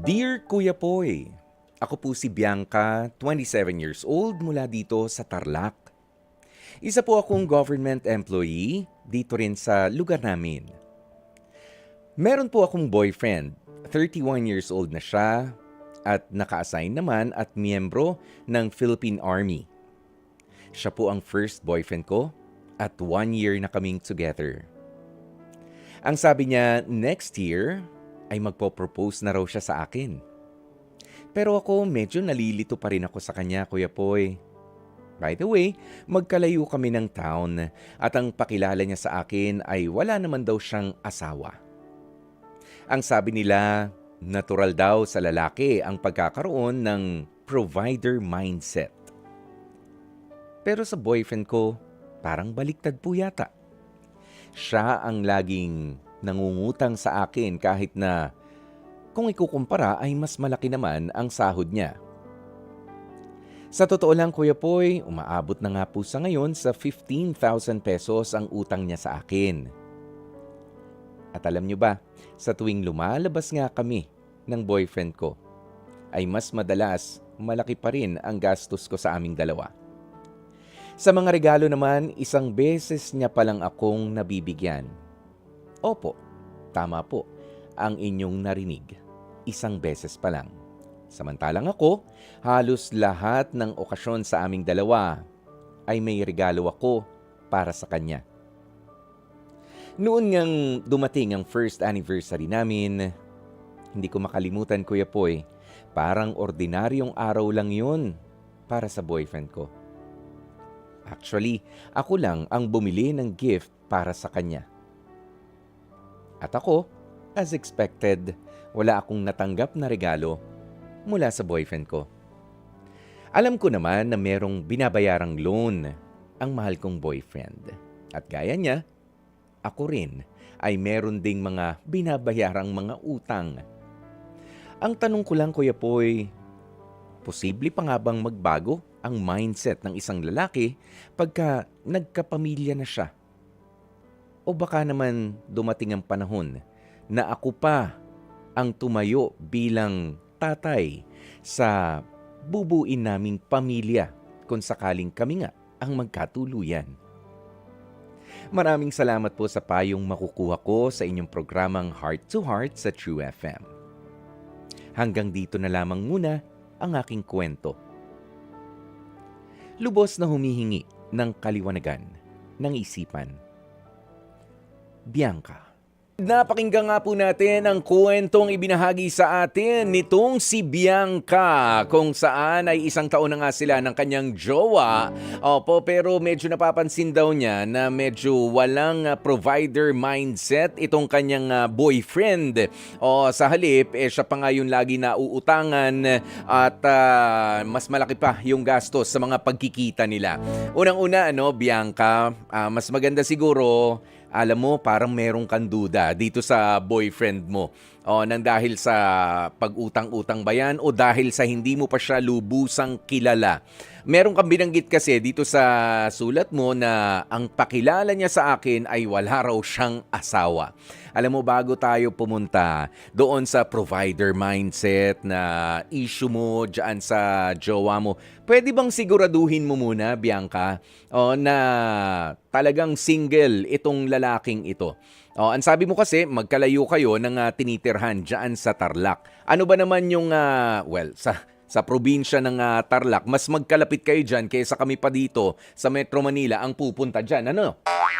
Dear Kuya Poy, ako po si Bianca, 27 years old mula dito sa Tarlac. Isa po akong government employee dito rin sa lugar namin. Meron po akong boyfriend, 31 years old na siya at naka-assign naman at miyembro ng Philippine Army. Siya po ang first boyfriend ko at one year na kaming together. Ang sabi niya, next year ay magpo-propose na raw siya sa akin. Pero ako medyo nalilito pa rin ako sa kanya, Kuya Poy. By the way, magkalayo kami ng town at ang pakilala niya sa akin ay wala naman daw siyang asawa. Ang sabi nila, natural daw sa lalaki ang pagkakaroon ng provider mindset. Pero sa boyfriend ko, parang baliktad po yata. Siya ang laging nangungutang sa akin kahit na kung ikukumpara ay mas malaki naman ang sahod niya. Sa totoo lang Kuya Poy, umaabot na nga po sa ngayon sa 15,000 pesos ang utang niya sa akin. At alam niyo ba, sa tuwing lumalabas nga kami ng boyfriend ko, ay mas madalas malaki pa rin ang gastos ko sa aming dalawa. Sa mga regalo naman, isang beses niya palang akong nabibigyan. Opo, tama po ang inyong narinig. Isang beses pa lang. Samantalang ako, halos lahat ng okasyon sa aming dalawa ay may regalo ako para sa kanya. Noon ngang dumating ang first anniversary namin, hindi ko makalimutan Kuya Poy, parang ordinaryong araw lang yun para sa boyfriend ko. Actually, ako lang ang bumili ng gift para sa kanya. At ako, as expected, wala akong natanggap na regalo mula sa boyfriend ko. Alam ko naman na merong binabayarang loan ang mahal kong boyfriend. At gaya niya, ako rin ay meron ding mga binabayarang mga utang. Ang tanong ko lang Kuya Poy, posible pa nga bang magbago ang mindset ng isang lalaki pagka nagkapamilya na siya? O baka naman dumating ang panahon na ako pa ang tumayo bilang tatay sa bubuin naming pamilya kung sakaling kami nga ang magkatuluyan. Maraming salamat po sa payong makukuha ko sa inyong programang Heart to Heart sa True FM. Hanggang dito na lamang muna ang aking kwento. Lubos na humihingi ng kaliwanagan ng isipan. Bianca. Napakinggan nga po natin ang kwentong ibinahagi sa atin nitong si Bianca kung saan ay isang taon na nga sila ng kanyang jowa. Opo, pero medyo napapansin daw niya na medyo walang ah, provider mindset itong kanyang ah, boyfriend. O sa halip, eh, siya pa nga yung lagi na uutangan at ah, mas malaki pa yung gastos sa mga pagkikita nila. Unang-una, ano, Bianca, ah, mas maganda siguro alam mo, parang merong kang duda dito sa boyfriend mo. O, nang dahil sa pag-utang-utang ba yan o dahil sa hindi mo pa siya lubusang kilala. Meron kang binanggit kasi dito sa sulat mo na ang pakilala niya sa akin ay wala raw siyang asawa. Alam mo, bago tayo pumunta doon sa provider mindset na issue mo dyan sa jowa mo, pwede bang siguraduhin mo muna, Bianca, o, na talagang single itong lalaking ito? O, ang sabi mo kasi, magkalayo kayo ng ah, tinitirhan dyan sa Tarlac. Ano ba naman yung, ah, well, sa sa probinsya ng ah, Tarlac, mas magkalapit kayo dyan kaysa kami pa dito sa Metro Manila ang pupunta dyan. Ano?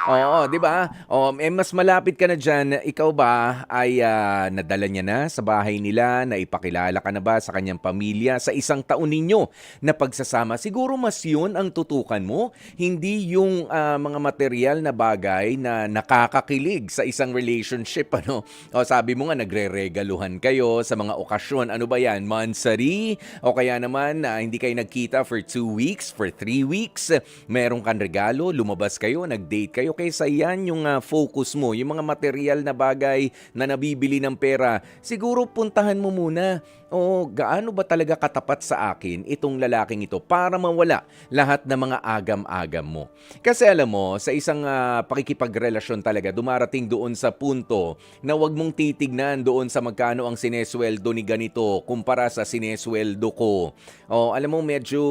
Oo, di ba? O, eh, mas malapit ka na dyan. Ikaw ba ay ah, nadala niya na sa bahay nila? Naipakilala ka na ba sa kanyang pamilya sa isang taon ninyo na pagsasama? Siguro mas yun ang tutukan mo, hindi yung ah, mga material na bagay na nakakakilig sa isang relationship. Ano? O, sabi mo nga, nagre-regaluhan kayo sa mga okasyon. Ano ba yan? Mansari? O kaya naman na hindi kayo nagkita for two weeks, for three weeks, meron kang regalo, lumabas kayo, nag-date kayo, kaysa yan yung ah, focus mo, yung mga material na bagay na nabibili ng pera, siguro puntahan mo muna. O gaano ba talaga katapat sa akin itong lalaking ito para mawala lahat ng mga agam-agam mo. Kasi alam mo, sa isang ah, pakikipagrelasyon talaga, dumarating doon sa punto na wag mong titignan doon sa magkano ang sinesweldo ni ganito kumpara sa sinesweldo ko. O alam mo, medyo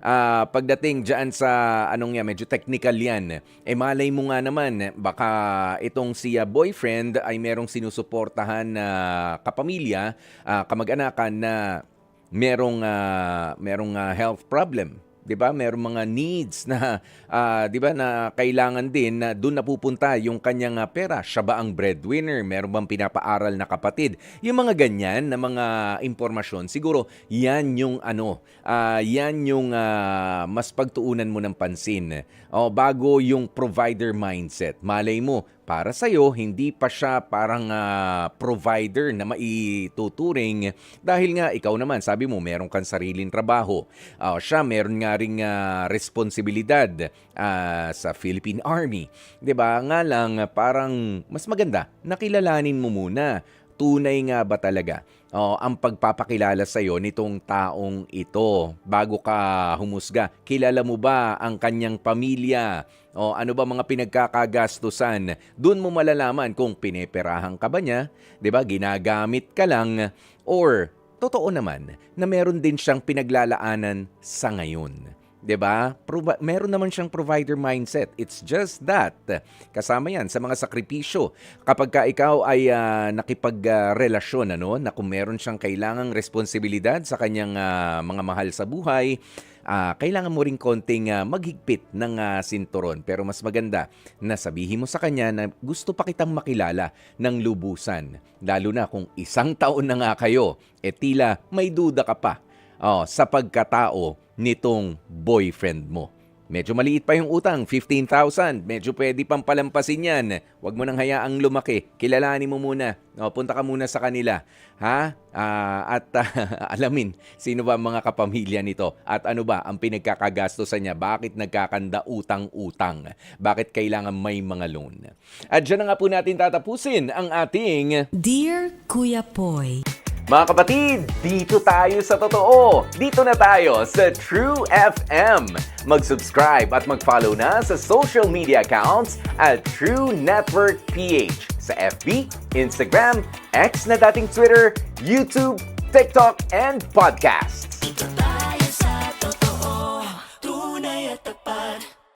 ah, pagdating dyan sa anong yan, medyo technical yan. Eh malay mo nga naman, baka itong si ah, boyfriend ay merong sinusuportahan na kapamilya, ah, kamag-anakan na merong ah, merong ah, health problem. 'Di ba? Merong mga needs na ah, 'di ba na kailangan din na doon napupunta yung kanyang ah, pera. Siya ba ang breadwinner? Meron bang pinapaaral na kapatid? Yung mga ganyan na mga impormasyon, siguro 'yan yung ano, ah, 'yan yung ah, mas pagtuunan mo ng pansin. O bago yung provider mindset. Malay mo, para sa'yo, hindi pa siya parang ah, provider na maituturing dahil nga ikaw naman, sabi mo, meron kang sariling trabaho. Ah, siya, meron nga ring ah, responsibilidad ah, sa Philippine Army. 'Di ba Nga lang, parang mas maganda, nakilalanin mo muna tunay nga ba talaga oh, ang pagpapakilala sa iyo nitong taong ito bago ka humusga? Kilala mo ba ang kanyang pamilya? O ano ba mga pinagkakagastusan? Doon mo malalaman kung pineperahan ka ba niya, 'di ba? Ginagamit ka lang or totoo naman na meron din siyang pinaglalaanan sa ngayon. 'Di ba? Provi- meron naman siyang provider mindset. It's just that kasama 'yan sa mga sakripisyo. Kapag ka ikaw ay ah, nakipagrelasyon ano, na kung meron siyang kailangang responsibilidad sa kanyang ah, mga mahal sa buhay, ah, kailangan mo ring konting ah, maghigpit ng ah, sinturon. Pero mas maganda na sabihin mo sa kanya na gusto pa kitang makilala ng lubusan. Lalo na kung isang taon na nga kayo, e tila may duda ka pa oh, sa pagkatao nitong boyfriend mo. Medyo maliit pa yung utang, 15,000. Medyo pwede pang palampasin yan. Huwag mo nang hayaang lumaki. Kilalanin mo muna. O, punta ka muna sa kanila. Ha? Ah, at ah, alamin sino ba ang mga kapamilya nito at ano ba ang pinagkakagastosan niya. Bakit nagkakanda utang-utang? Bakit kailangan may mga loan? At dyan na nga po natin tatapusin ang ating Dear Kuya Poy, mga kapatid, dito tayo sa totoo. Dito na tayo sa True FM. Mag-subscribe at mag-follow na sa social media accounts at True Network PH sa FB, Instagram, X na dating Twitter, YouTube, TikTok, and podcasts.